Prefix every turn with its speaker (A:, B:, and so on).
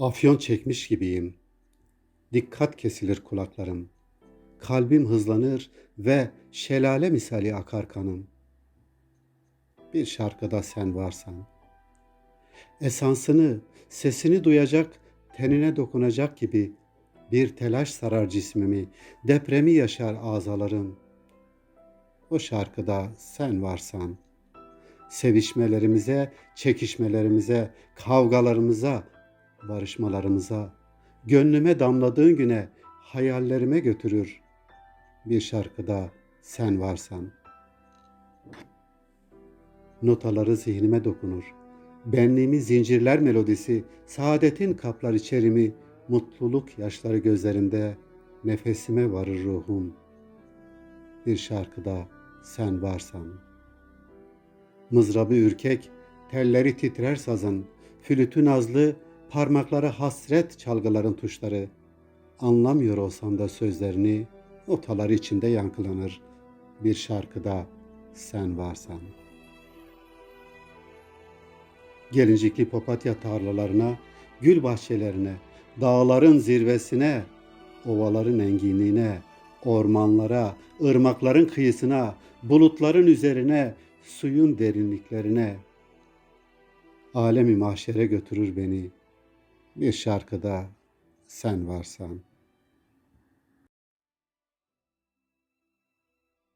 A: Afyon çekmiş gibiyim. Dikkat kesilir kulaklarım. Kalbim hızlanır ve şelale misali akar kanım. Bir şarkıda sen varsan. Esansını, sesini duyacak, tenine dokunacak gibi bir telaş sarar cismimi, depremi yaşar azalarım. O şarkıda sen varsan. Sevişmelerimize, çekişmelerimize, kavgalarımıza, barışmalarımıza, gönlüme damladığın güne hayallerime götürür. Bir şarkıda sen varsan. Notaları zihnime dokunur. Benliğimi zincirler melodisi, saadetin kaplar içerimi, mutluluk yaşları gözlerinde, nefesime varır ruhum. Bir şarkıda sen varsan. Mızrabı ürkek, telleri titrer sazın, flütü nazlı, parmakları hasret çalgıların tuşları. Anlamıyor olsam da sözlerini, notalar içinde yankılanır. Bir şarkıda sen varsan. Gelincikli papatya tarlalarına, gül bahçelerine, dağların zirvesine, ovaların enginliğine, ormanlara, ırmakların kıyısına, bulutların üzerine, suyun derinliklerine, alemi mahşere götürür beni. Bir şarkıda sen varsan.''